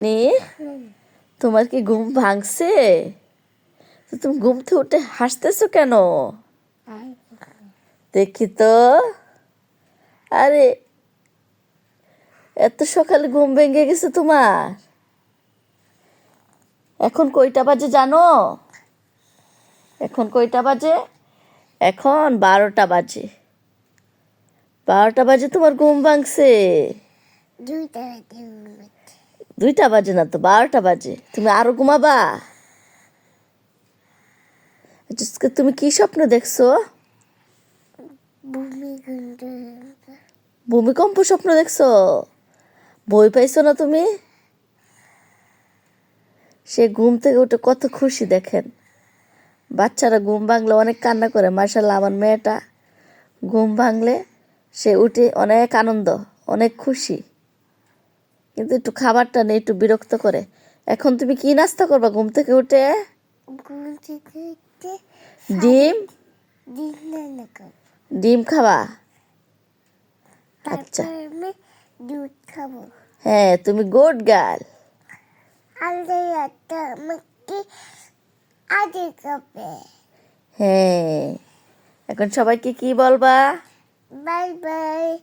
নি। তোমার কি ঘুম ভাঙছে? তুমি ঘুম থেকে উঠে হাসতেছো কেন? দেখি তো। আরে, এত সকালে ঘুম ভেঙে গেছে তোমার। এখন কয়টা বাজে জানো? এখন কয়টা বাজে? এখন বারোটা বাজে। বারোটা বাজে তোমার ঘুম ভাঙছে। দুইটা বাজে না তো বারোটা বাজে। তুমি আরও ঘুমাবা? তুমি কি স্বপ্ন দেখছ? ভূমিকম্প। ভূমিকম্প স্বপ্ন দেখছ? বই পাইছো না তুমি? সে ঘুম থেকে উঠে কত খুশি দেখেন। বাচ্চারা ঘুম ভাঙলে অনেক কান্না করে মার্শাল্লাহ আমার মেয়েটা। ঘুম ভাঙলে সে উঠে অনেক আনন্দ অনেক খুশি। কিন্তু একটু খাবারটা নেই একটু বিরক্ত করে। এখন তুমি কি নাস্তা করবা ঘুম থেকে উঠে? ডিম? ডিম খাবা? আচ্ছা। দুধ খাব। হ্যাঁ তুমি গুড গার্ল। হ্যাঁ। এখন সবাইকে কি বলবা? Bye bye.